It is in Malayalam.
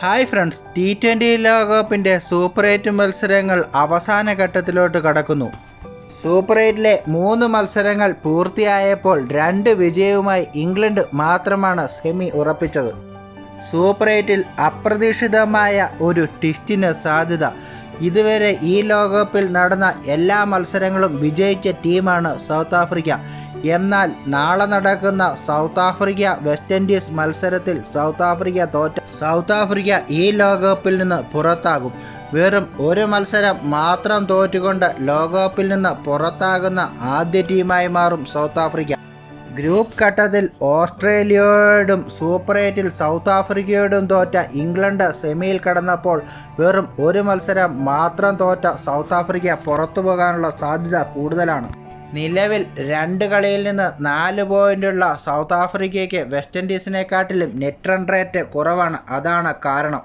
ഹായ് ഫ്രണ്ട്സ് ടി ട്വന്റി ലോകകപ്പിന്റെ സൂപ്പർ എയ്റ്റ് മത്സരങ്ങൾ അവസാന ഘട്ടത്തിലോട്ട് കടക്കുന്നു. സൂപ്പർ എയ്റ്റിലെ മൂന്ന് മത്സരങ്ങൾ പൂർത്തിയായപ്പോൾ രണ്ട് വിജയവുമായി ഇംഗ്ലണ്ട് മാത്രമാണ് സെമി ഉറപ്പിച്ചത്. സൂപ്പർ എയ്റ്റിൽ അപ്രതീക്ഷിതമായ ഒരു ട്വിസ്റ്റിന് സാധ്യത. ഇതുവരെ ഈ ലോകകപ്പിൽ നടന്ന എല്ലാ മത്സരങ്ങളും വിജയിച്ച ടീമാണ് സൗത്ത് ആഫ്രിക്ക. എന്നാൽ നാളെ നടക്കുന്ന സൗത്ത് ആഫ്രിക്ക വെസ്റ്റ് ഇൻഡീസ് മത്സരത്തിൽ സൗത്ത് ആഫ്രിക്ക തോറ്റ സൗത്ത് ആഫ്രിക്ക ഈ ലോകകപ്പിൽ നിന്ന് പുറത്താകും. വെറും ഒരു മത്സരം മാത്രം തോറ്റുകൊണ്ട് ലോകകപ്പിൽ നിന്ന് പുറത്താകുന്ന ആദ്യ ടീമായി മാറും സൗത്ത് ആഫ്രിക്ക. ഗ്രൂപ്പ് ഘട്ടത്തിൽ ഓസ്ട്രേലിയയോടും സൂപ്പർ എയ്റ്റിൽ സൗത്ത് ആഫ്രിക്കയോടും തോറ്റ ഇംഗ്ലണ്ട് സെമിയിൽ കടന്നപ്പോൾ വെറും ഒരു മത്സരം മാത്രം തോറ്റ സൗത്ത് ആഫ്രിക്ക പുറത്തു പോകാനുള്ള സാധ്യത കൂടുതലാണ്. നിലവിൽ രണ്ട് കളിയിൽ നിന്ന് നാല് പോയിന്റുള്ള സൗത്ത് ആഫ്രിക്കയ്ക്ക് വെസ്റ്റ് ഇൻഡീസിനെക്കാട്ടിലും നെറ്റ് റൺ റേറ്റ് കുറവാണ്. അതാണ് കാരണം.